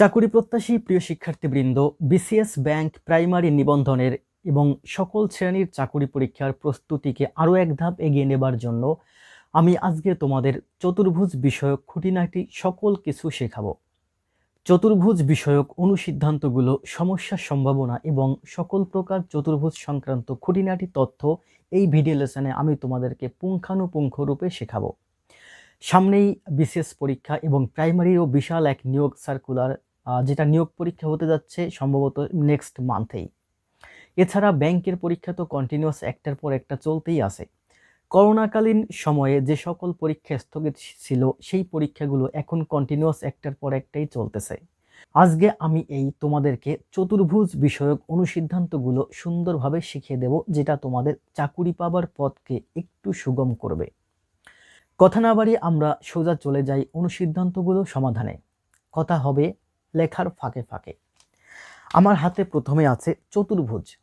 চাকুরি প্রত্যাশী প্রিয় শিক্ষার্থীবৃন্দ বিসিএস ব্যাংক প্রাইমারি নিবন্ধনের এবং সকল শ্রেণির চাকুরি পরীক্ষার প্রস্তুতিকে আরও এক ধাপ এগিয়ে নেবার জন্য আমি আজকে তোমাদের চতুর্ভুজ বিষয়ক খুঁটিনাটি সকল কিছু শেখাবো। চতুর্ভুজ বিষয়ক অনুসিদ্ধান্তগুলো, সমস্যার সম্ভাবনা এবং সকল প্রকার চতুর্ভুজ সংক্রান্ত খুঁটিনাটি তথ্য এই ভিডিও লেসনে আমি তোমাদেরকে পুঙ্খানুপুঙ্খ রূপে শেখাবো। সামনেই বিশেষ পরীক্ষা এবং প্রাইমারিরও বিশাল এক নিয়োগ সার্কুলার যেটা নিয়োগ পরীক্ষা হতে যাচ্ছে সম্ভবত নেক্সট মান্থেই এছাড়া ব্যাংকের পরীক্ষা তো কন্টিনিউয়াস একটার পর একটা চলতেই আছে। করোনাকালীন সময়ে যে সকল পরীক্ষা স্থগিত ছিল, সেই পরীক্ষাগুলো এখন কন্টিনিউয়াস একটার পর একটাই চলতেছে। আজকে আমি এই তোমাদেরকে চতুর্ভুজ বিষয়ক অনুসিদ্ধান্তগুলো সুন্দরভাবে শিখিয়ে দেব, যেটা তোমাদের চাকুরি পাবার পথকে একটু সুগম করবে। কথা না বাড়িয়ে আমরা সোজা চলে যাই অনুসিদ্ধান্তগুলো সমাধানে। কথা হবে লেখার ফাঁকে ফাঁকে। আমার হাতে প্রথমে আছে চতুর্ভুজ।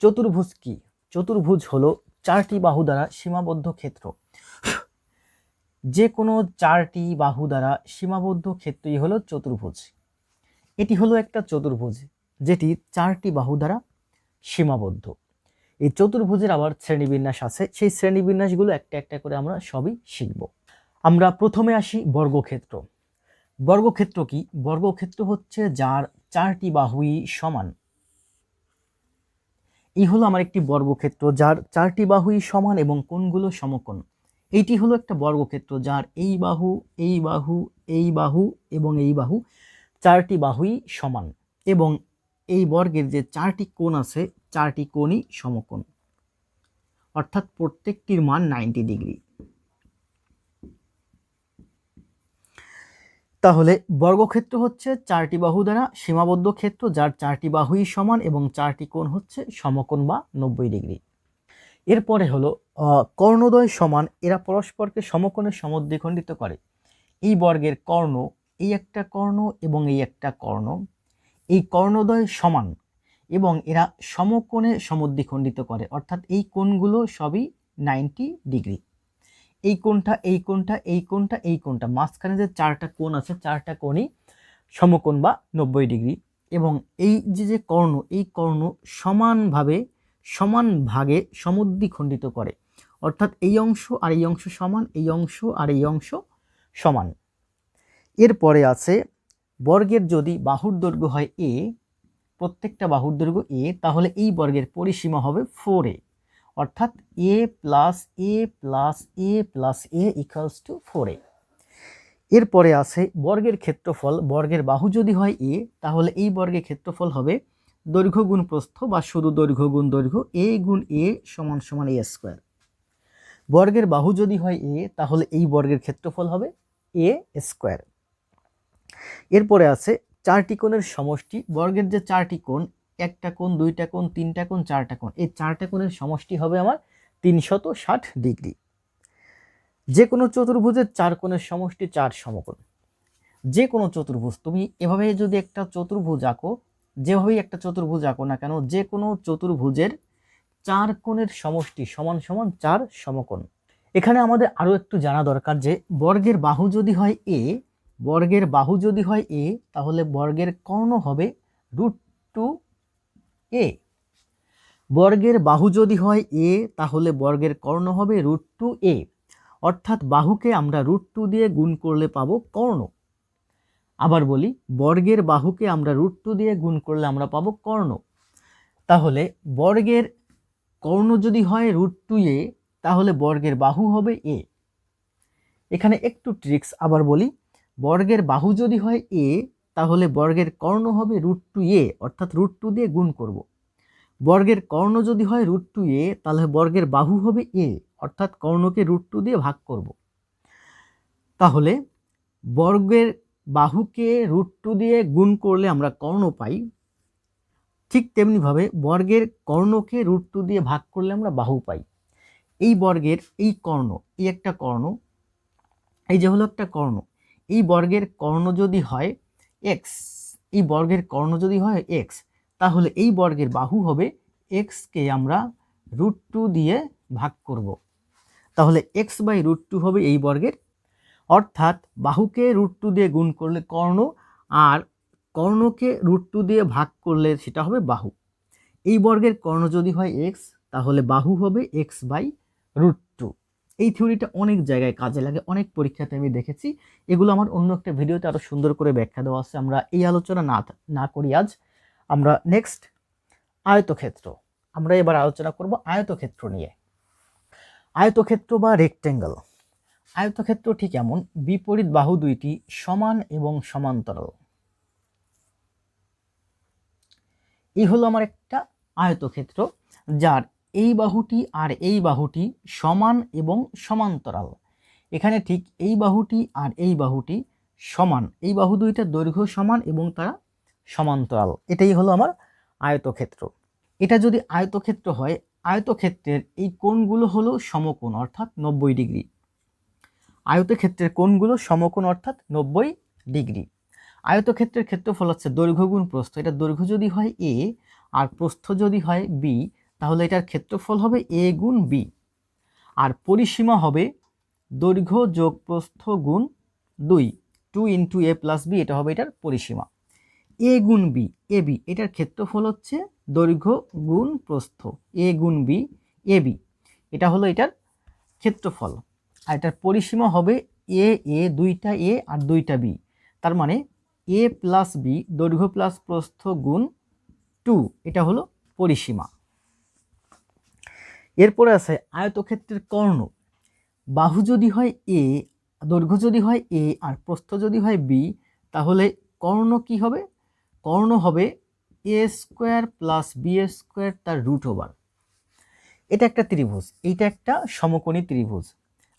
চতুর্ভুজ কি? চতুর্ভুজ হলো চারটি বাহু দ্বারা সীমাবদ্ধ ক্ষেত্র। যে কোনো চারটি বাহু দ্বারা সীমাবদ্ধ ক্ষেত্রই হলো চতুর্ভুজ। এটি হলো একটা চতুর্ভুজ, যেটি চারটি বাহু দ্বারা সীমাবদ্ধ। এই চতুর্ভুজের আবার শ্রেণীবিন্যাস আছে। সেই শ্রেণীবিন্যাসগুলো একটা একটা করে আমরা সবই শিখব। আমরা প্রথমে আসি বর্গক্ষেত্র। বর্গক্ষেত্র কি? বর্গক্ষেত্র হচ্ছে যার চারটি বাহুই সমান। এই হলো আমার একটি বর্গক্ষেত্র, যার চারটি বাহুই সমান এবং কোনগুলো সমকোণ। এইটি হলো একটা বর্গক্ষেত্র, যার এই বাহু এই বাহু এই বাহু এবং এই বাহু চারটি বাহুই সমান এবং এই বর্গের যে চারটি কোণ আছে, চারটি কোণই সমকোণ। অর্থাৎ প্রত্যেকটির মান নাইনটি ডিগ্রি তাহলে বর্গক্ষেত্র হচ্ছে চারটি বাহু দ্বারা সীমাবদ্ধ ক্ষেত্র, যার চারটি বাহুই সমান এবং চারটি কোণ হচ্ছে সমকোণ বা নব্বই ডিগ্রি। এরপরে হলো কর্ণদ্বয় সমান এরা পরস্পরকে সমকোণে সমদ্বিখণ্ডিত করে। এই বর্গের কর্ণ এই একটা কর্ণ এবং এই একটা কর্ণ। এই কর্ণদ্বয় সমান এবং এরা সমকোণে সমদ্বিখণ্ডিত করে, অর্থাৎ এই কোণগুলো সবই নাইনটি ডিগ্রি। এই কোণটা এই কোণটা এই কোণটা এই কোণটা। মাঝখানে যে চারটা কোণ আছে, চারটা কোণই সমকোণ বা নব্বই ডিগ্রি। এবং এই যে যে কর্ণ, এই কর্ণ সমানভাবে, সমান ভাগে সমদ্বিখণ্ডিত করে। অর্থাৎ এই অংশ আর এই অংশ সমান, এই অংশ আর এই অংশ সমান। এরপরে আছে, বর্গের যদি বাহুর দৈর্ঘ্য হয় এ, প্রত্যেকটা বাহুর দৈর্ঘ্য এ, তাহলে এই বর্গের পরিসীমা হবে ফোর এ। অর্থাৎ A plus A plus A plus A equals to four A এরপরে আছে বর্গের ক্ষেত্রফল, বর্গের বাহু যদি হয় এ তাহলে এই বর্গের ক্ষেত্রফল হবে দৈর্ঘ্য গুণ প্রস্থ বা শুধু দৈর্ঘ্য গুণ দৈর্ঘ্য এ গুণ এ সমান সমান এ স্কোয়ার বর্গের বাহু যদি হয় এ তাহলে এই বর্গের ক্ষেত্রফল হবে এ স্কোয়ার এরপরে আছে চারটি কোণের সমষ্টি, বর্গের যে চারটি কোণ একটা কোণ, দুইটা কোণ, তিনটা কোণ, চারটা কোণ। এই চারটা কোণের সমষ্টি হবে আমার তিনশত ষাট ডিগ্রি। যে কোনো চতুর্ভুজের চার কোণের সমষ্টি চার সমকোণ। যে কোনো চতুর্ভুজ, তুমি এভাবে যদি একটা চতুর্ভুজ আঁকো, যেভাবেই একটা চতুর্ভুজ আঁকো না কেন যে কোনো চতুর্ভুজের চার কোণের সমষ্টি সমান সমান চার সমকোণ। এখানে আমাদের আরও একটু জানা দরকার যে, বর্গের বাহু যদি হয় এ বর্গের বাহু যদি হয় এ তাহলে বর্গের কর্ণ হবে রুট টু এ, বর্গের বাহু যদি হয় এ, তাহলে বর্গের কর্ণ হবে রুট টু এ। অর্থাৎ বাহুকে আমরা রুট টু দিয়ে গুণ করলে পাবো কর্ণ। আবার বলি, বর্গের বাহুকে আমরা রুট টু দিয়ে গুণ করলে আমরা পাবো কর্ণ। তাহলে বর্গের কর্ণ যদি হয় রুট টু এ, তাহলে বর্গের বাহু হবে এ। এখানে একটু ট্রিক্স, আবার বলি, বর্গের বাহু যদি হয় এ তাহলে বর্গের কর্ণ হবে রুট টু এ অর্থাৎ রুট টু দিয়ে গুণ করব। বর্গের কর্ণ যদি হয় রুট টু এ তাহলে বর্গের বাহু হবে এ অর্থাৎ কর্ণকে রুট টু দিয়ে ভাগ করব। তাহলে বর্গের বাহুকে রুট টু দিয়ে গুণ করলে আমরা কর্ণ পাই। ঠিক তেমনিভাবে বর্গের কর্ণকে রুট টু দিয়ে ভাগ করলে আমরা বাহু পাই। এই বর্গের এই কর্ণ, এই একটা কর্ণ, এই যে হলো একটা কর্ণ, এই বর্গের কর্ণ যদি হয় এক্স এই বর্গের কর্ণ যদি হয় এক্স তাহলে এই বর্গের বাহু হবে এক্সকে আমরা রুট টু দিয়ে ভাগ করব। তাহলে এক্স বাই রুট টু হবে এই বর্গের। অর্থাৎ বাহুকে রুট টু দিয়ে গুণ করলে কর্ণ, আর কর্ণকে রুট টু দিয়ে ভাগ করলে সেটা হবে বাহু। এই বর্গের কর্ণ যদি হয় এক্স তাহলে বাহু হবে এক্স বাই রুট এই থিওরিটা অনেক জায়গায় কাজে লাগে, অনেক পরীক্ষাতে আমি দেখেছি। এগুলো আমার অন্য একটা ভিডিওতে আরও সুন্দর করে ব্যাখ্যা দেওয়া আছে। আমরা এই আলোচনা না না করি আজ। আমরা নেক্সট আয়তক্ষেত্র। আমরা এবার আলোচনা করব আয়তক্ষেত্র নিয়ে। আয়তক্ষেত্র বা রেক্টেঙ্গল আয়তক্ষেত্র ঠিক এমন, বিপরীত বাহু দুইটি সমান এবং সমান্তরাল। এই হলো আমার একটা আয়তক্ষেত্র, যার এই বাহুটি আর এই বাহুটি সমান এবং সমান্তরাল। এখানে ঠিক এই বাহুটি আর এই বাহুটি সমান। এই বাহু দুইটা দৈর্ঘ্য সমান এবং তারা সমান্তরাল। এটাই হলো আমার আয়তক্ষেত্র। এটা যদি আয়তক্ষেত্র হয়, আয়তক্ষেত্রের এই কোণগুলো হলো সমকোণ, অর্থাৎ নব্বই ডিগ্রি। আয়তক্ষেত্রের কোণগুলো সমকোণ, অর্থাৎ নব্বই ডিগ্রি। আয়তক্ষেত্রের ক্ষেত্রফল হচ্ছে দৈর্ঘ্য গুণ প্রস্থ। এটা দৈর্ঘ্য যদি হয় এ আর প্রস্থ যদি হয় বি তাহলে এটার ক্ষেত্রফল হবে এ গুণ বি আর পরিসীমা হবে দৈর্ঘ্য যোগ প্রস্থ গুণ দুই two into A plus B এটা হবে এটার পরিসীমা। এ গুণ বি এ বি এটার ক্ষেত্রফল হচ্ছে দৈর্ঘ্য গুণ প্রস্থ এ গুণ বি এ বি এটা হলো এটার ক্ষেত্রফল। আর এটার পরিসীমা হবে এ এ দুইটা এ আর দুইটা বি তার মানে এ প্লাস বি দৈর্ঘ্য প্লাস প্রস্থ গুণ টু এটা হলো পরিসীমা। এরপরে আছে আয়তক্ষেত্রের কর্ণ। বাহু যদি হয় এ, দৈর্ঘ্য যদি হয় এ আর প্রস্থ যদি হয় বি, তাহলে কর্ণ কি হবে? কর্ণ হবে A square plus B square তার রুট ওভার। এটা একটা ত্রিভুজ, এইটা একটা সমকোণী ত্রিভুজ।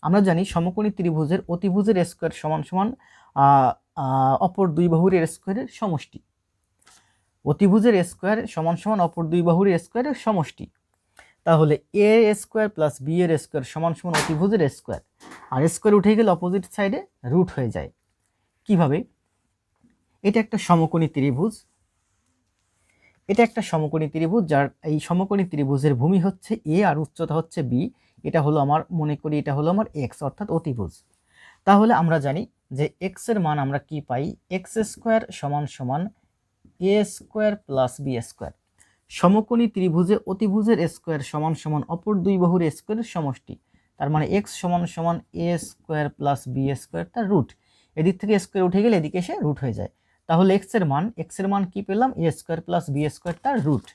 আমরা জানি সমকোণী ত্রিভুজের অতিভুজের স্কোয়ার সমান সমান অপর দুই বাহুর স্কোয়ারের সমষ্টি। অতিভুজের স্কোয়ার সমান সমান অপর দুই বাহুর স্কোয়ারের সমষ্টি। তাহলে এ স্কোয়ার প্লাস বি এর স্কোয়ার সমান সমান অতিভুজের স্কোয়ার আর স্কোয়ার উঠে গেলে অপোজিট সাইডে রুট হয়ে যায়। কীভাবে? এটা একটা সমকোণী ত্রিভুজ। এটা একটা সমকোণী ত্রিভুজ যার এই সমকোণী ত্রিভুজের ভূমি হচ্ছে এ আর উচ্চতা হচ্ছে বি এটা হলো আমার, মনে করি এটা হলো আমার এক্স অর্থাৎ অতিভুজ। তাহলে আমরা জানি যে এক্সের মান আমরা কি পাই? এক্স স্কোয়ার সমান সমান A square plus B square সমকোণী ত্রিভুজে অতিভুজের স্কোয়ার সমান সমান অপর দুই বাহুর স্কোয়ারের সমষ্টি। তার মানে এক্স সমান সমান A square plus B square তার রুট এদিক থেকে স্কোয়ার উঠে গেলে এদিকে এসে রুট হয়ে যায়। তাহলে এক্সের মান এক্সের মান কি পেলাম? A square plus B square তার root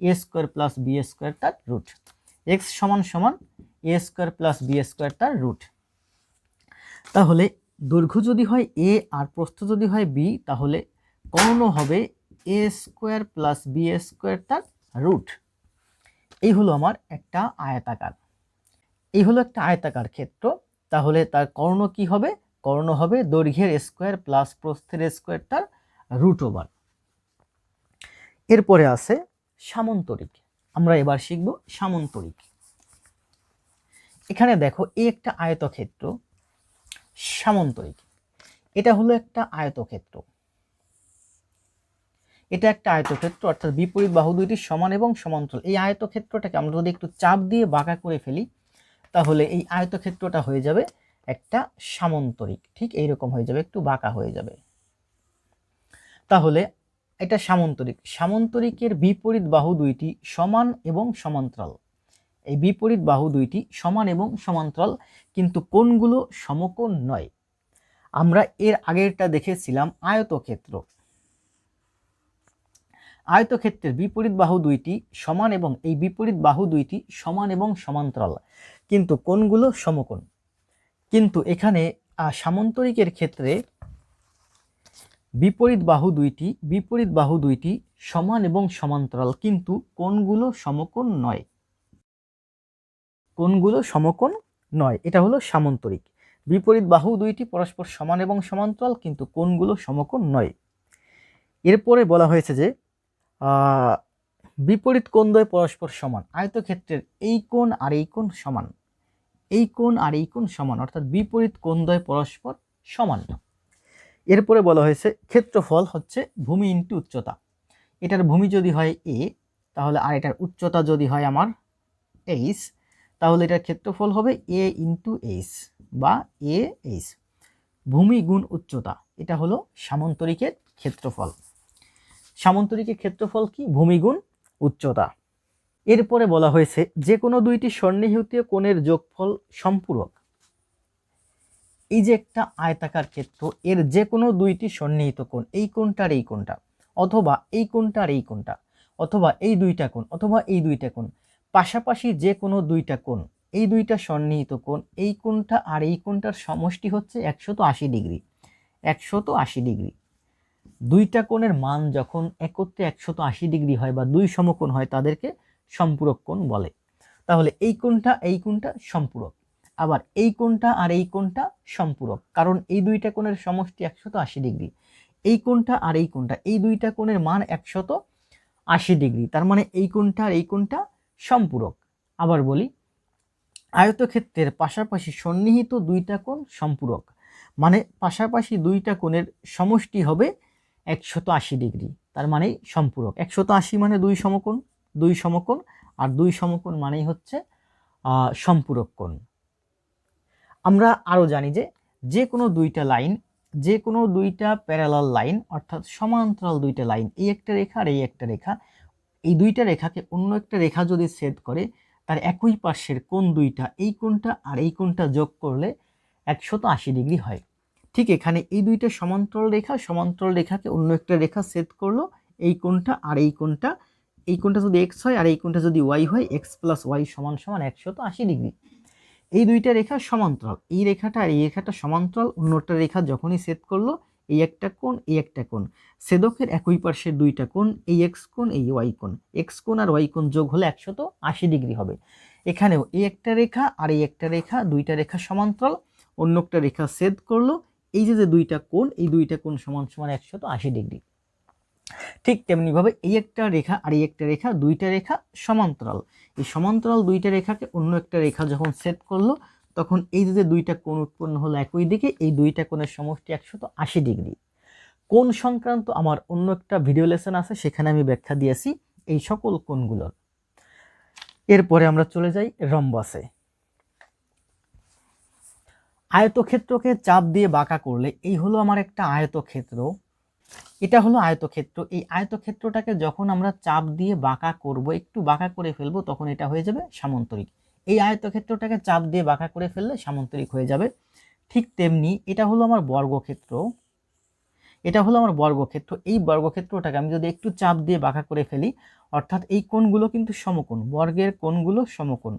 A square plus B square তার রুট এক্স সমান সমান A square plus B square তার রুট তাহলে দৈর্ঘ্য যদি হয় এ আর প্রস্থ যদি হয় বি তাহলে কর্ণ হবে A square plus B square তার রুট এই হলো আমার একটা আয়তাকার। এই হলো একটা আয়তাকার ক্ষেত্র। তাহলে তার কর্ণ কি হবে? কর্ণ হবে দৈর্ঘ্যের স্কোয়ার প্লাস প্রস্থের স্কোয়ার তার রুট ওভার এরপরে আছে সামন্তরিক। আমরা এবার শিখব সামন্তরিক। এখানে দেখো এই একটা আয়তক্ষেত্র, সামন্তরিক। এটা হলো একটা আয়তক্ষেত্র। এটা একটা আয়তক্ষেত্র, অর্থাৎ বিপরীত বাহু দুইটি সমান এবং সমান্তরাল। এই আয়তক্ষেত্রটাকে আমরা যদি একটু চাপ দিয়ে বাঁকা করে ফেলি, তাহলে এই আয়তক্ষেত্রটা হয়ে যাবে একটা সামন্তরিক। ঠিক এইরকম হয়ে যাবে, একটু বাঁকা হয়ে যাবে। তাহলে এটা সামন্তরিক। সামন্তরিকের বিপরীত বাহু দুইটি সমান এবং সমান্তরাল। এই বিপরীত বাহু দুইটি সমান এবং সমান্তরাল, কিন্তু কোনগুলো সমকোণ নয়। আমরা এর আগেরটা দেখেছিলাম আয়তক্ষেত্র। আয়তক্ষেত্রের বিপরীত বাহু দুইটি সমান এবং এই বিপরীত বাহু দুইটি সমান এবং সমান্তরাল। কিন্তু কোনগুলো সমকোণ। কিন্তু এখানে সামন্তরিকের ক্ষেত্রে বিপরীত বাহু দুইটি, বিপরীত বাহু দুইটি সমান এবং সমান্তরাল, কিন্তু কোনগুলো সমকোণ নয়। কোনগুলো সমকোণ নয়, এটা হলো সামন্তরিক। বিপরীত বাহু দুইটি পরস্পর সমান এবং সমান্তরাল, কিন্তু কোনগুলো সমকোণ নয়। এরপরে বলা হয়েছে যে বিপরীত কোণদ্বয় পরস্পর সমান। আয়তক্ষেত্রের এই কোণ আর এই কোণ সমান। এই কোণ আর এই কোণ সমান, অর্থাৎ বিপরীত কোণদ্বয় পরস্পর সমান। এরপরে বলা হয়েছে, ক্ষেত্রফল হচ্ছে ভূমি ইন্টু উচ্চতা। এটার ভূমি যদি হয় এ তাহলে আর এটার উচ্চতা যদি হয় আমার এইচ তাহলে এটার ক্ষেত্রফল হবে এ ইন্টু এইচ বা এ এইচ ভূমি গুণ উচ্চতা, এটা হলো সামন্তরিকের ক্ষেত্রফল। সামন্তরিকের ক্ষেত্রফল কি? ভূমিগুণ উচ্চতা। এরপরে বলা হয়েছে, যে কোনো দুইটি সন্নিহিত কোণের যোগফল সম্পূরক। এই যে একটা আয়তাকার ক্ষেত্র, এর যে কোনো দুইটি সন্নিহিত কোণ, এই কোণটার এই কোণটা, অথবা এই কোণটার এই কোণটা, অথবা এই দুইটা কোণ, অথবা এই দুইটা কোণ, পাশাপাশি যে কোনো দুইটা কোণ, এই দুইটা সন্নিহিত কোণ, এই কোণটা আর এই কোণটার সমষ্টি হচ্ছে একশত আশি ডিগ্রি। একশত আশি ডিগ্রি। দুইটা কোণের মান যখন একত্রে একশত আশি ডিগ্রি হয় বা দুই সমকোণ হয়, তাদেরকে সম্পূরক কোণ বলে। তাহলে এই কোণটা এই কোণটা সম্পূরক। আবার এই কোণটা আর এই কোণটা সম্পূরক, কারণ এই দুইটা কোণের সমষ্টি একশত আশি ডিগ্রি। এই কোণটা আর এই কোণটা, এই দুইটা কোণের মান একশত আশি ডিগ্রি, তার মানে এই কোণটা আর এই কোণটা সম্পূরক। আবার বলি, আয়তক্ষেত্রের পাশাপাশি সন্নিহিত দুইটা কোণ সম্পূরক মানে পাশাপাশি দুইটা কোণের সমষ্টি হবে একশত আশি ডিগ্রি, তার মানে সম্পূরক। একশত আশি মানে দুই সমকোণ দুই সমকোণ, আর দুই সমকোণ মানেই হচ্ছে সম্পূরক কোণ। আমরা আরও জানি যে যে কোনো দুইটা লাইন, যে কোনো দুইটা প্যারালাল লাইন, অর্থাৎ সমান্তরাল দুইটা লাইন, এই একটা রেখা আর এই একটা রেখা, এই দুইটা রেখাকে অন্য একটা রেখা যদি ছেদ করে, তার একই পার্শ্বের কোন দুইটা, এই কোনটা আর এই কোনটা যোগ করলে একশত আশি ডিগ্রি হয়। ঠিক এখানে এই দুইটা সমান্তরাল রেখা, সমান্তরাল রেখাকে অন্য একটা রেখা সেট করল, এই কোণটা আর এই কোণটা। এই কোণটা যদি এক্স হয় আর এই কোণটা যদি ওয়াই হয় এক্স প্লাস ওয়াই সমান সমান একশত আশি ডিগ্রি। এই দুইটা রেখা সমান্তরাল। এই রেখাটা আর এই রেখাটা সমান্তরাল, অন্যটা রেখা যখনই সেট করল, এই একটা কোণ, এই একটা কোণ। ছেদকের একই পার্শ্বের দুইটা কোণ, এই এক্স কোণ, এই ওয়াই কোণ। এক্স কোণ আর ওয়াই কোণ যোগ হলে একশত আশি ডিগ্রি হবে। এখানেও এই একটা রেখা আর এই একটা রেখা, দুইটা রেখা সমান্তরাল অন্য একটা রেখা ছেদ করল এই যে যে দুইটা কোণ, এই দুইটা কোণ সমান সমান একশত আশি ডিগ্রি। ঠিক তেমনিভাবে এই একটা রেখা আর এই একটা রেখা, দুইটা রেখা সমান্তরাল। এই সমান্তরাল দুইটা রেখাকে অন্য একটা রেখা যখন সেট করল, তখন এই যে যে দুইটা কোণ উৎপন্ন হলো একই দিকে, এই দুইটা কোণের সমষ্টি একশত আশি ডিগ্রি। কোণ সংক্রান্ত আমার অন্য একটা ভিডিও লেসন আছে, সেখানে আমি ব্যাখ্যা দিয়েছি এই সকল কোণগুলোর। এরপরে আমরা চলে যাই রম্বাসে। আয়তক্ষেত্রকে চাপ দিয়ে বাঁকা করলে এই হলো আমার একটা আয়তক্ষেত্র। এটা হলো আয়তক্ষেত্র। এই আয়তক্ষেত্রটাকে যখন আমরা চাপ দিয়ে বাঁকা করব, একটু বাঁকা করে ফেলব, তখন এটা হয়ে যাবে সামন্তরিক। এই আয়তক্ষেত্রটাকে চাপ দিয়ে বাঁকা করে ফেললে সামন্তরিক হয়ে যাবে। ঠিক তেমনি এটা হলো আমার বর্গক্ষেত্র। এটা হলো আমার বর্গক্ষেত্র। এই বর্গক্ষেত্রটাকে আমি যদি একটু চাপ দিয়ে বাঁকা করে ফেলি, অর্থাৎ এই কোণগুলো কিন্তু সমকোণ, বর্গের কোণগুলো সমকোণ।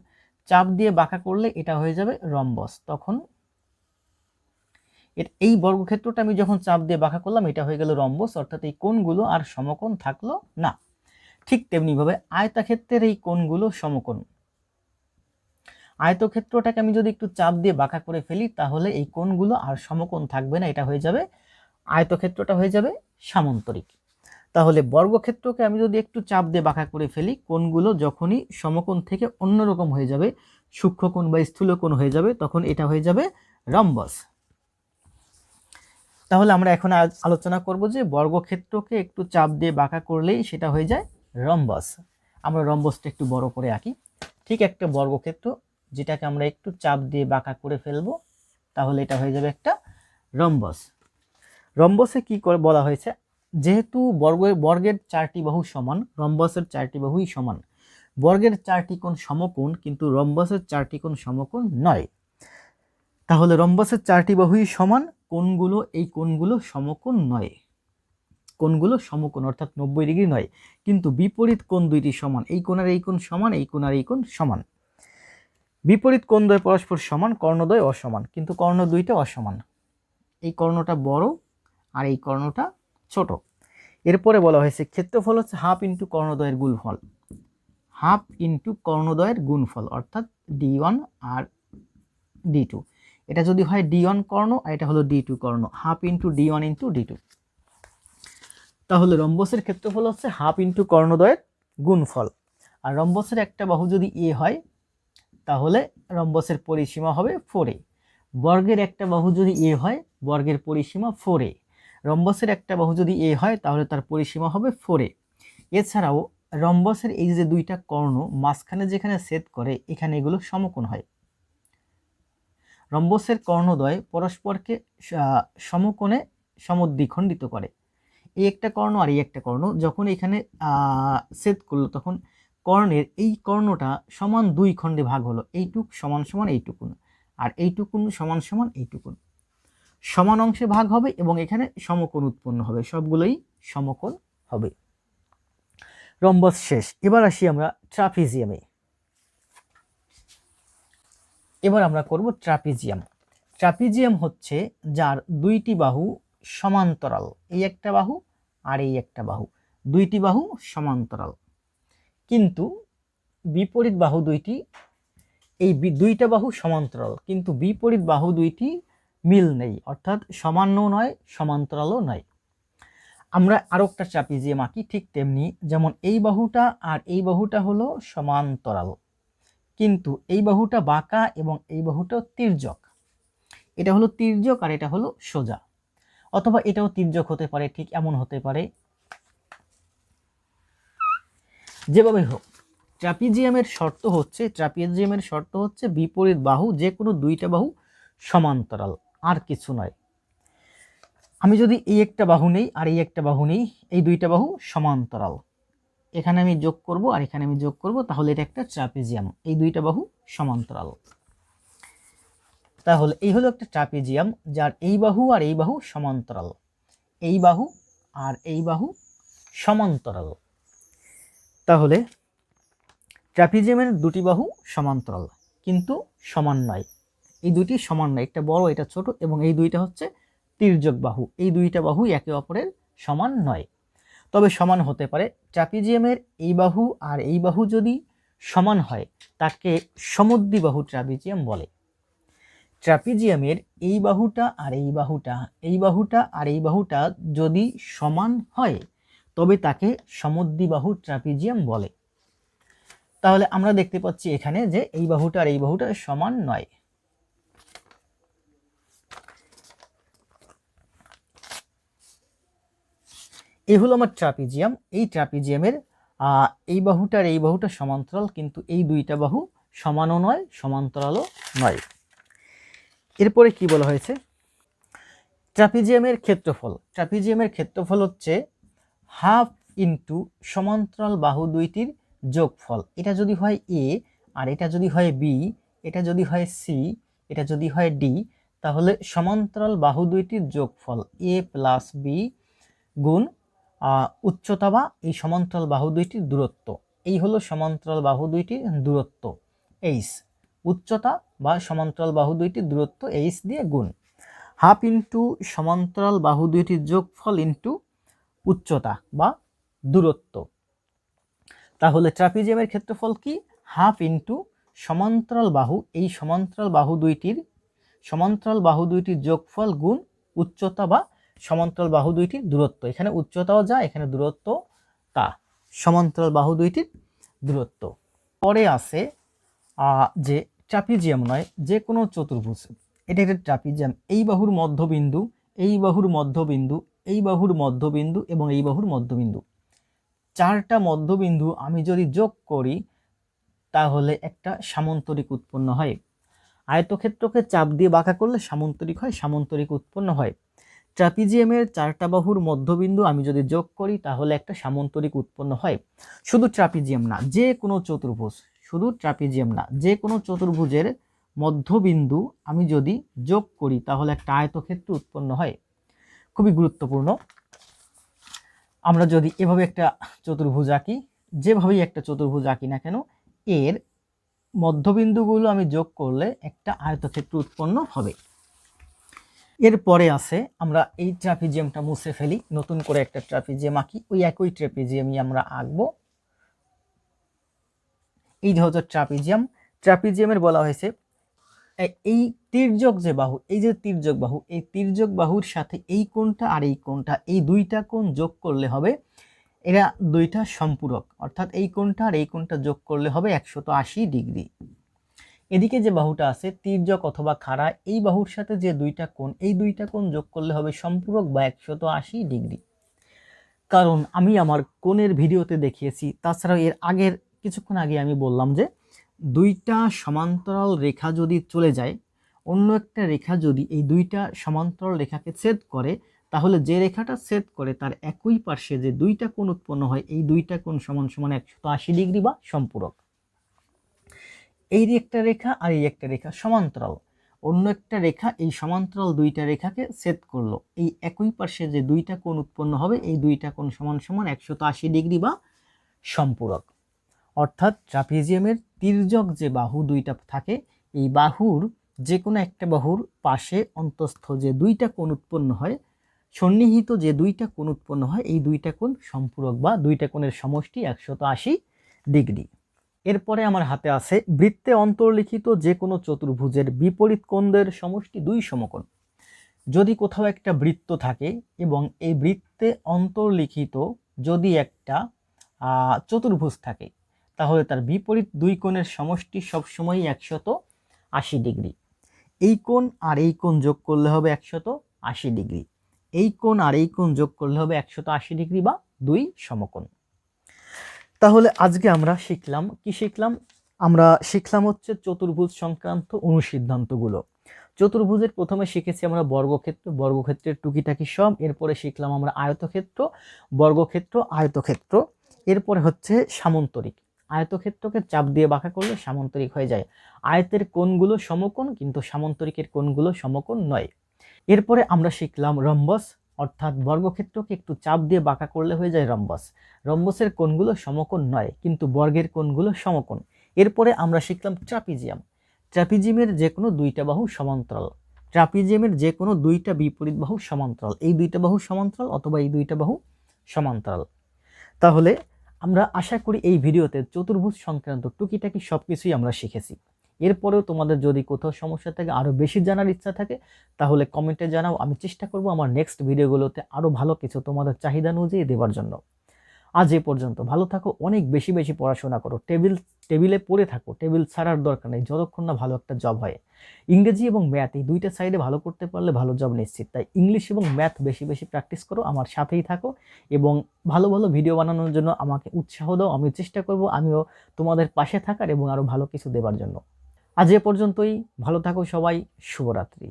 চাপ দিয়ে বাঁকা করলে এটা হয়ে যাবে রম্বস। তখন এর এই বর্গক্ষেত্রটা আমি যখন চাপ দিয়ে বাঁকা করলাম, এটা হয়ে গেল রম্বস, অর্থাৎ এই কোণগুলো আর সমকোণ থাকল না। ঠিক তেমনিভাবে আয়তাক্ষেত্রের এই কোণগুলো সমকোণ। আয়তক্ষেত্রটাকে আমি যদি একটু চাপ দিয়ে বাঁকা করে ফেলি, তাহলে এই কোণগুলো আর সমকোণ থাকবে না, এটা হয়ে যাবে আয়তক্ষেত্রটা হয়ে যাবে সামন্তরিক। তাহলে বর্গক্ষেত্রকে আমি যদি একটু চাপ দিয়ে বাঁকা করে ফেলি, কোণগুলো যখনই সমকোণ থেকে অন্যরকম হয়ে যাবে, সূক্ষ্মকোণ বা স্থূলকোণ হয়ে যাবে, তখন এটা হয়ে যাবে রম্বস। তাহলে আমরা এখন আলোচনা করব যে বর্গক্ষেত্রকে একটু চাপ দিয়ে বাঁকা করলেই সেটা হয়ে যায় রম্বস। আমরা রম্বসটা একটু বড় করে আঁকি। ঠিক একটা বর্গক্ষেত্র যেটাকে আমরা একটু চাপ দিয়ে বাঁকা করে ফেলব, তাহলে এটা হয়ে যাবে একটা রম্বস। রম্বসে কি করে বলা হয়েছে? যেহেতু বর্গের বর্গের চারটি বাহু সমান, রম্বসের চারটি বাহুই সমান। বর্গের চারটি কোণ সমকোণ, কিন্তু রম্বসের চারটি কোণ সমকোণ নয়। তাহলে রম্বসের চারটি বাহুই সমান কোণগুলো, এই কোনগুলো সমকোণ নয়। কোণগুলো সমকোণ, অর্থাৎ নব্বই ডিগ্রি নয়। কিন্তু বিপরীত কোণ দুইটি সমান। এই কোণ আর এই কোণ সমান, এই কোণ আর এই কোণ সমান। বিপরীত কোণ দ্বয় পরস্পর সমান কর্ণদ্বয় অসমান। কিন্তু কর্ণ দুইটা অসমান। এই কর্ণটা বড় আর এই কর্ণটা ছোট। এরপরে বলা হয়েছে, ক্ষেত্রফল হচ্ছে হাফ ইন্টু কর্ণদ্বয়ের গুণফল। হাফ ইন্টু কর্ণদ্বয়ের গুণফল, অর্থাৎ ডি ওয়ান আর ডি টু। এটা যদি হয় ডি ওয়ান কর্ণ আর এটা হলো ডি টু কর্ণ half into D one into D two তাহলে রম্বসের ক্ষেত্রফল হচ্ছে হাফ ইন্টু কর্ণদ্বয়ের গুণফল। আর রম্বসের একটা বাহু যদি এ হয়, তাহলে রম্বসের পরিসীমা হবে ফোর এ বর্গের একটা বাহু যদি এ হয়, বর্গের পরিসীমা ফোর এ রম্বসের একটা বাহু যদি এ হয়, তাহলে তার পরিসীমা হবে ফোর এ এছাড়াও রম্বসের এই যে দুইটা কর্ণ, মাঝখানে যেখানে সেট করে, এখানে এগুলো সমকোণ হয়। রম্বসের কর্ণদ্বয় পরস্পরকে সমকোণে সমদ্বিখণ্ডিত করে। এই একটা কর্ণ আর এই একটা কর্ণ। যখন এখানে ছেদ করল, তখন কর্ণের এই কর্ণটা সমান দুই খণ্ডে ভাগ হলো। এইটুক সমান সমান এইটুকুন। আর এইটুকুন সমান সমান এইটুকুন। সমান অংশে ভাগ হবে এবং এখানে সমকোণ উৎপন্ন হবে। সবগুলোই সমকোণ হবে। রম্বস শেষ। এবার আসি আমরা ট্রাপিজিয়ামে এবার আমরা করব ট্রাপিজিয়াম। ট্রাপিজিয়াম হচ্ছে যার দুইটি বাহু সমান্তরাল। এই একটা বাহু আর এই একটা বাহু। দুইটি বাহু সমান্তরাল। কিন্তু বিপরীত বাহু দুইটি, এই দুইটা বাহু সমান্তরাল। কিন্তু বিপরীত বাহু দুইটি মিল নেই। অর্থাৎ সমান্য নয়, সমান্তরালও নয়। আমরা আরও একটা ট্রাপিজিয়াম আঁকি ঠিক তেমনি। যেমন এই বাহুটা আর এই বাহুটা হলো সমান্তরাল। কিন্তু এই বাহুটা বাঁকা এবং এই বাহুটা তির্যক। এটা হলো তির্যক আর এটা হলো সোজা। অথবা এটাও তির্যক হতে পারে, ঠিক এমন হতে পারে। যেভাবে হোক, ট্রাপিজিয়ামের শর্ত হচ্ছে, ট্রাপিজিয়ামের শর্ত হচ্ছে বিপরীত বাহু, যে কোনো দুইটা বাহু সমান্তরাল, আর কিছু নয়। আমি যদি এই একটা বাহু নেই আর এই একটা বাহু নেই, এই দুইটা বাহু সমান্তরাল। এখানে আমি যোগ করব আর এখানে আমি যোগ করব, তাহলে এটা একটা ট্রাপিজিয়াম। এই দুইটা বাহু সমান্তরাল। তাহলে এই হলো একটা ট্রাপিজিয়াম, যার এই বাহু আর এই বাহু সমান্তরাল। এই বাহু আর এই বাহু সমান্তরাল। তাহলে ট্রাপিজিয়ামের দুটি বাহু সমান্তরাল, কিন্তু সমান নয়। এই দুটি সমান নয়, একটা বড়, এটা ছোট, এবং এই দুইটা হচ্ছে তির্যক বাহু। এই দুইটা বাহু একে অপরের সমান নয়। তবে সমান হতে পারে। ট্রাপিজিয়ামের এই বাহু আর এই বাহু যদি সমান হয়, তাকে সমদ্বিবাহু ট্রাপিজিয়াম বলে। ট্রাপিজিয়ামের এই বাহুটা আর এই বাহুটা এই বাহুটা আর এই বাহুটা যদি সমান হয়, তবে তাকে সমদ্বিবাহু ট্রাপিজিয়াম বলে। তাহলে আমরা দেখতে পাচ্ছি এখানে যে এই বাহুটা আর এই বাহুটা সমান নয়। এই হলো আমার ট্রাপিজিয়াম। এই ট্রাপিজিয়ামের এই বাহুটার, এই বাহুটা সমান্তরাল কিন্তু এই দুইটা বাহু সমানও নয়, সমান্তরালও নয়। এরপরে কি বলা হয়েছে? ট্রাপিজিয়ামের ক্ষেত্রফল। ট্রাপিজিয়ামের ক্ষেত্রফল হচ্ছে হাফ ইন্টু সমান্তরাল বাহু দুইটির যোগফল। এটা যদি হয় এ, আর এটা যদি হয় বি, এটা যদি হয় সি, এটা যদি হয় ডি, তাহলে সমান্তরাল বাহু দুইটির যোগফল এ প্লাস বি গুণ উচ্চতা বা এই সমান্তরাল বাহু দুইটির দূরত্ব। এই হলো সমান্তরাল বাহু দুইটির দূরত্ব এইচ উচ্চতা বা সমান্তরাল বাহু দুইটির দূরত্ব এইচ দিয়ে গুণ। হাফ ইন্টু সমান্তরাল বাহু দুইটির যোগফল ইন্টু উচ্চতা বা দূরত্ব। তাহলে ট্রাপিজিয়ামের ক্ষেত্রফল কি? হাফ ইন্টু সমান্তরাল বাহু, এই সমান্তরাল বাহু দুইটির, সমান্তরাল বাহু দুইটির যোগফল গুণ উচ্চতা বা সমান্তরাল বাহু দুইটির দূরত্ব। এখানে উচ্চতাও যা, এখানে দূরত্ব তা। সমান্তরাল বাহু দুইটির দূরত্ব। পরে আছে যে ট্রাপিজিয়াম নয়, যে কোনো চতুর্ভুজ। এটা একটা ট্রাপিজিয়াম। এই বাহুর মধ্যবিন্দু, এই বাহুর মধ্যবিন্দু, এই বাহুর মধ্যবিন্দু এবং এই বাহুর মধ্যবিন্দু। চারটা মধ্যবিন্দু আমি যদি যোগ করি, তাহলে একটা সামন্তরিক উৎপন্ন হয়। আয়তক্ষেত্রকে চাপ দিয়ে বাঁকা করলে সামন্তরিক হয়, সামন্তরিক উৎপন্ন হয়। ট্রাপিজিয়ামের চারটা বাহুর মধ্যবিন্দু আমি যদি যোগ করি, তাহলে একটা সামন্তরিক উৎপন্ন হয়। শুধু ট্রাপিজিয়াম না, যে কোনো চতুর্ভুজ, শুধু ট্রাপিজিয়াম না, যে কোনো চতুর্ভুজের মধ্যবিন্দু আমি যদি যোগ করি, তাহলে একটা আয়তক্ষেত্র উৎপন্ন হয়। খুবই গুরুত্বপূর্ণ। আমরা যদি এভাবে একটা চতুর্ভুজ আঁকি, যেভাবেই একটা চতুর্ভুজ আঁকি না কেন, এর মধ্যবিন্দুগুলো আমি যোগ করলে একটা আয়তক্ষেত্র উৎপন্ন হবে। এরপরে আছে আমরা এই ট্রাপিজিয়ামটা মুছে ফেলি, নতুন করে একটা ট্রাপিজিয়াম আঁকি, ওই একই ট্রাপিজিয়ামই আমরা আঁকবো। এই যে হচ্ছে ট্রাপিজিয়াম, ট্রাপিজিয়ামের বলা হয়েছে এই তির্যক যে বাহু, এই যে তির্যক বাহু, এই তির্যক বাহুর সাথে এই কোণটা আর এই কোণটা, এই দুইটা কোণ যোগ করলে হবে, এরা দুইটা সম্পূরক, অর্থাৎ এই কোণটা আর এই কোণটা যোগ করলে হবে একশত আশি ডিগ্রি। এদিকে যে বাহুটা আছে, তীর্যক অথবা খাড়া, এই বাহুর সাথে যে দুইটা কোণ, এই দুইটা কোণ যোগ করলে হবে সম্পূরক বা একশত আশি ডিগ্রি। কারণ আমি আমার কোণের ভিডিওতে দেখিয়েছি, তাছাড়াও এর আগের কিছুক্ষণ আগে আমি বললাম যে, দুইটা সমান্তরাল রেখা যদি চলে যায়, অন্য একটা রেখা যদি এই দুইটা সমান্তরাল রেখাকে ছেদ করে, তাহলে যে রেখাটা ছেদ করে তার একই পার্শ্বে যে দুইটা কোণ উৎপন্ন হয়, এই দুইটা কোণ সমান সমান একশো আশি ডিগ্রি বা সম্পূরক। এই একটা রেখা আর এই একটা রেখা সমান্তরাল। অন্য একটা রেখা এই সমান্তরাল দুইটা রেখাকে ছেদ করল। এই একই পার্শ্বে যে দুইটা কোণ উৎপন্ন হবে, এই দুইটা কোণ সমান সমান একশত আশি ডিগ্রি বা সম্পূরক। অর্থাৎ ট্রাপিজিয়ামের তির্যক যে বাহু দুইটা থাকে, এই বাহুর যে কোনো একটা বাহুর পাশে অন্তস্থ যে দুইটা কোণ উৎপন্ন হয়, সন্নিহিত যে দুইটা কোণ উৎপন্ন হয়, এই দুইটা কোণ সম্পূরক বা দুইটা কোণের সমষ্টি একশত আশি ডিগ্রি। এরপরে আমার হাতে আছে বৃত্তে অন্তর্লিখিত যে কোনো চতুর্ভুজের বিপরীত কোণদের সমষ্টি দুই সমকোণ। যদি কোথাও একটা বৃত্ত থাকে এবং এই বৃত্তে অন্তর্লিখিত যদি একটা চতুর্ভুজ থাকে, তাহলে তার বিপরীত দুই কোণের সমষ্টি সবসময়ই একশত আশি ডিগ্রি। এই কোণ আর এই কোণ যোগ করলে হবে একশত আশি ডিগ্রি। এই কোণ আর এই কোণ যোগ করলে হবে একশত আশি ডিগ্রি বা দুই সমকোণ। তাহলে আজকে আমরা শিখলাম, কি শিখলাম? আমরা শিখলাম হচ্ছে চতুর্ভুজ সংক্রান্ত অনুসিদ্ধান্তগুলো। চতুর্ভুজের প্রথমে শিখেছি আমরা বর্গক্ষেত্র, বর্গক্ষেত্রের টুকিটাকি সব এরপরে শিখলাম আমরা আয়তক্ষেত্র, বর্গক্ষেত্র, আয়তক্ষেত্র, এরপরে হচ্ছে সামন্তরিক। আয়তক্ষেত্রকে চাপ দিয়ে বাঁকা করলে সামন্তরিক হয়ে যায়। আয়তের কোণগুলো সমকোণ, কিন্তু সামন্তরিকের কোণগুলো সমকোণ নয়। এরপরে আমরা শিখলাম রম্বস অর্থাৎ বর্গক্ষেত্রকে একটু চাপ দিয়ে বাঁকা করলে হয়ে যায় রম্বস। রম্বসের কোণগুলো সমকোণ নয়, কিন্তু বর্গের কোণগুলো সমকোণ। এরপরে আমরা শিখলাম ট্রাপিজিয়াম। ট্রাপিজিয়ামের যে কোনো দুইটা বাহু সমান্তরাল। ট্রাপিজিয়ামের যে কোনো দুইটা বিপরীত বাহু সমান্তরাল। এই দুইটা বাহু সমান্তরাল অথবা এই দুইটা বাহু সমান্তরাল। তাহলে আমরা আশা করি এই ভিডিওতে চতুর্ভুজ সংক্রান্ত টুকিটাকি সব কিছুই আমরা শিখেছি। এরপরেও তোমাদের যদি কোথাও সমস্যা থাকে আরও বেশি জানার ইচ্ছা থাকে, তাহলে কমেন্টে জানাও। আমি চেষ্টা করব আমার নেক্সট ভিডিওগুলোতে আরও ভালো কিছু তোমাদের চাহিদা অনুযায়ী দেওয়ার জন্য। আজ এ পর্যন্ত। ভালো থাকো, অনেক বেশি বেশি পড়াশোনা করো। টেবিল, টেবিলে পড়ে থাকো। টেবিল ছাড়ার দরকার নেই, যতক্ষণ না ভালো একটা জব হয়। ইংরেজি এবং ম্যাথ এই দুইটা সাইডে ভালো করতে পারলে ভালো জব নিশ্চিত। তাই ইংলিশ এবং ম্যাথ বেশি বেশি প্র্যাকটিস করো, আমার সাথেই থাকো এবং ভালো ভালো ভিডিও বানানোর জন্য আমাকে উৎসাহ দাও। আমি চেষ্টা করব আমিও তোমাদের পাশে থাকার এবং আরও ভালো কিছু দেবার জন্য। আজ এ পর্যন্তই। ভালো থাকো সবাই। শুভরাত্রি।